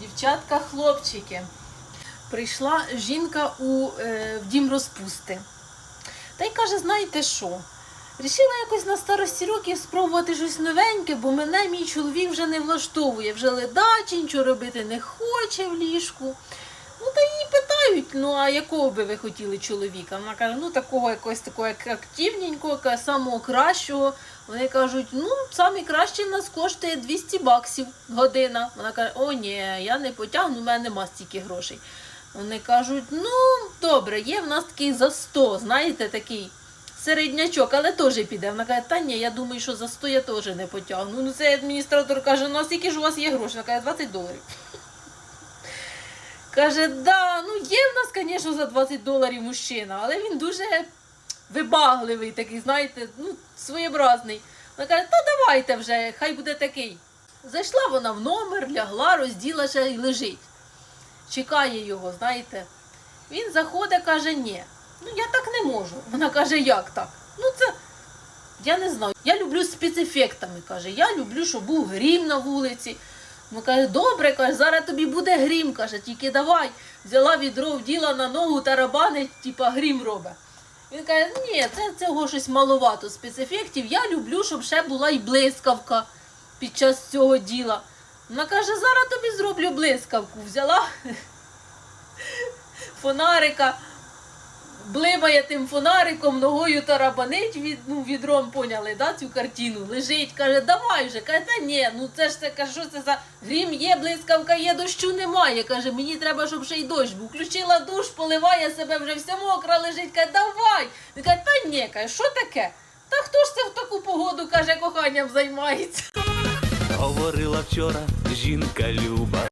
Дівчатка, хлопчики. Прийшла жінка у, е, в дім розпусти. Та й каже, знаєте що? Рішила якось на старості років спробувати щось новеньке, бо мене мій чоловік вже не влаштовує, вже ледачі, нічого робити не хоче в ліжку. Ну та питають, ну а якого би ви хотіли чоловіка? Вона каже, ну такого якогось такого як активненького, самого кращого. Вони кажуть, ну самий кращий нас коштує 200 баксів година. Вона каже, о ні, я не потягну, в мене нема стільки грошей. Вони кажуть, ну добре, є в нас такий за 100, знаєте, такий середнячок, але теж піде. Вона каже, та ні, я думаю, що за 100 я теж не потягну. Ну цей адміністратор каже, ну а скільки ж у вас є грошей? Вона каже, 20 доларів. Каже, да, ну є в нас, звісно, за 20 доларів мужчина, але він дуже вибагливий такий, знаєте, ну, своєобразний. Вона каже, та давайте вже, хай буде такий. Зайшла вона в номер, лягла, розділася і лежить. Чекає його, знаєте. Він заходить, каже, ні. Ну я так не можу. Вона каже, як так? Ну це. Я не знаю. Я люблю спецефектами, каже. Я люблю, щоб був грім на вулиці. Ну каже, добре, каже, зараз тобі буде грім, каже, тільки давай. Взяла відро, вділа на ногу тарабанить, типа грім робить. Він каже, ні, це цього щось маловато спецефектів. Я люблю, щоб ще була і блискавка під час цього діла. Вона каже, зараз тобі зроблю блискавку. Взяла фонарика, блимає тим фонариком, ногою тарабанить від, ну, відром, поняли, да, цю картину. Лежить, каже, давай вже. Каже, та ні, ну це ж це каже, що це за грім є, блискавка є, дощу немає. Каже, мені треба, щоб ще й дощ був. Включила душ, поливає себе вже вся мокра лежить, каже, давай. Він каже, та ні, каже, що таке? Та хто ж це в таку погоду, каже, коханням займається? Говорила вчора жінка Люба.